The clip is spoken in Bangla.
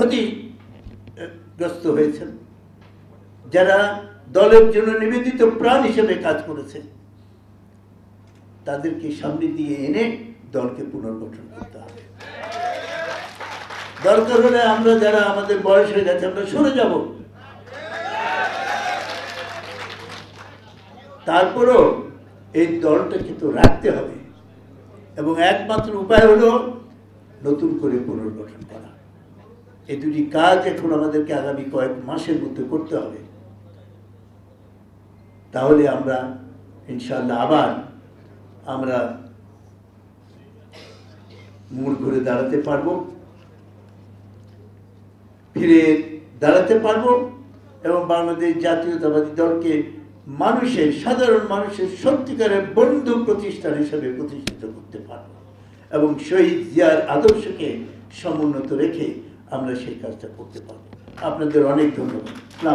ক্ষতিগ্রস্ত হয়েছেন। যারা দলের জন্য নিবেদিত প্রাণ হিসেবে কাজ করেছে তাদেরকে সামনে দিয়ে এনে দলকে পুনর্গঠন করতে হবে। দরকার হলে আমরা যারা আমাদের বয়স হয়ে গেছে, আমরা সরে যাব। তারপরও এই দলটাকে তো রাখতে হবে। এবং একমাত্র উপায় হলো নতুন করে পুনর্গঠন করা। এই দুটি কাজ এখন আমাদেরকে আগামী কয়েক মাসের মধ্যে করতে হবে। তাহলে আমরা ইনশাল্লাহ আবার আমরা মূল ঘুরে দাঁড়াতে পারব, ফিরে দাঁড়াতে পারব এবং বাংলাদেশ জাতীয়তাবাদী দলকে মানুষের, সাধারণ মানুষের সত্যিকারের বন্ধু প্রতিষ্ঠান হিসেবে প্রতিষ্ঠিত করতে পারব এবং শহীদ জিয়ার আদর্শকে সমুন্নত রেখে আমরা সেই কাজটা করতে পারব। আপনাদের অনেক ধন্যবাদ।